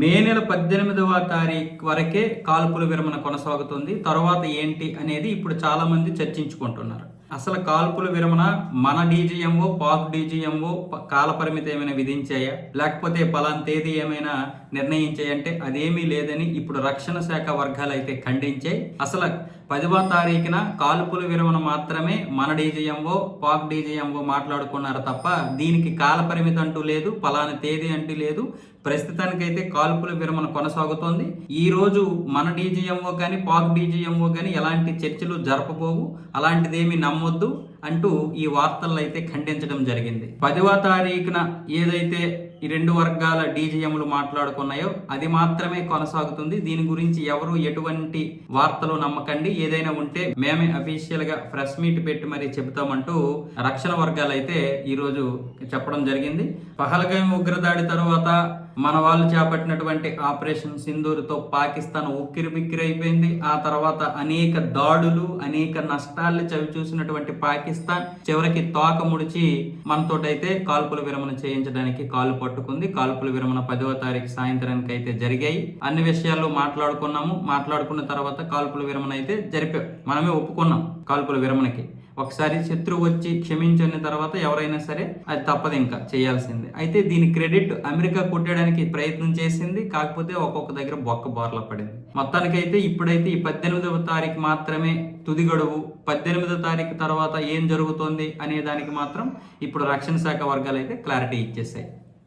మే నెల పద్దెనిమిదవ తారీఖు వరకే కాల్పుల విరమణ కొనసాగుతుంది. తర్వాత ఏంటి అనేది ఇప్పుడు చాలామంది చర్చించుకుంటున్నారు. అసలు కాల్పుల విరమణ మన డీజీఎంఓ పాక్ డీజీఎంఓ కాలపరిమితి ఏమైనా విధించాయా? లేకపోతే పలాన్ తేదీ ఏమైనా నిర్ణయించాయంటే అదేమీ లేదని ఇప్పుడు రక్షణ శాఖ వర్గాలు అయితే ఖండించాయి. అసలు పదవ తారీఖున కాల్పుల విరమణ మాత్రమే మన డీజీఎంఓ పాక్ డీజీఎంఓ మాట్లాడుకున్నారు తప్ప దీనికి కాలపరిమితి అంటూ లేదు పలానా తేదీ అంటూ లేదు. ప్రస్తుతానికైతే కాల్పుల విరమణ కొనసాగుతోంది. ఈ రోజు మన డీజీఎంఓ కానీ పాక్ డీజీఎంఓ కానీ ఎలాంటి చర్చలు జరపబోవు? అలాంటిదేమీ నమ్మొద్దు. అంటూ ఈ వార్తలను అయితే ఖండించడం జరిగింది. పదవ తారీఖున ఏదైతే ఈ రెండు వర్గాల డీజీఎంలు మాట్లాడుకున్నాయో అది మాత్రమే కొనసాగుతుంది. దీని గురించి ఎవరు ఎటువంటి వార్తలు నమ్మకండి. ఏదైనా ఉంటే మేమే అఫీషియల్గా ప్రెస్ మీట్ పెట్టి మరి చెబుతామంటూ రక్షణ వర్గాలు అయితే ఈరోజు చెప్పడం జరిగింది. పహల్గాం ఉగ్రదాడి తర్వాత మన వాళ్ళు చేపట్టినటువంటి ఆపరేషన్ సింధూర్తో పాకిస్తాన్ ఉక్కిరి బిక్కిరి అయిపోయింది. ఆ తర్వాత అనేక దాడులు అనేక నష్టాలు చవి చూసినటువంటి పాకిస్తాన్ చివరికి తోక ముడిచి మనతోటైతే కాల్పుల విరమణ చేయించడానికి కాలు పట్టుకుంది. కాల్పుల విరమణ పదవ తారీఖు సాయంత్రానికి అయితే జరిగాయి. అన్ని విషయాల్లో మాట్లాడుకున్నాము. మాట్లాడుకున్న తర్వాత కాల్పుల విరమణ అయితే జరిపాం. మనమే ఒప్పుకున్నాం కాల్పుల విరమణకి. ఒకసారి శత్రువు వచ్చి క్షమించిన తర్వాత ఎవరైనా సరే అది తప్పదు ఇంకా చేయాల్సిందే. అయితే దీని క్రెడిట్ అమెరికా కొట్టడానికి ప్రయత్నం చేసింది కాకపోతే ఒక్కొక్క దగ్గర బొక్క బోర్ల పడింది. మొత్తానికైతే ఇప్పుడైతే ఈ పద్దెనిమిదవ తారీఖు మాత్రమే తుది గడువు. పద్దెనిమిదవ తారీఖు తర్వాత ఏం జరుగుతోంది అనే దానికి మాత్రం ఇప్పుడు రక్షణ శాఖ వర్గాలు అయితే క్లారిటీ ఇచ్చేసాయి.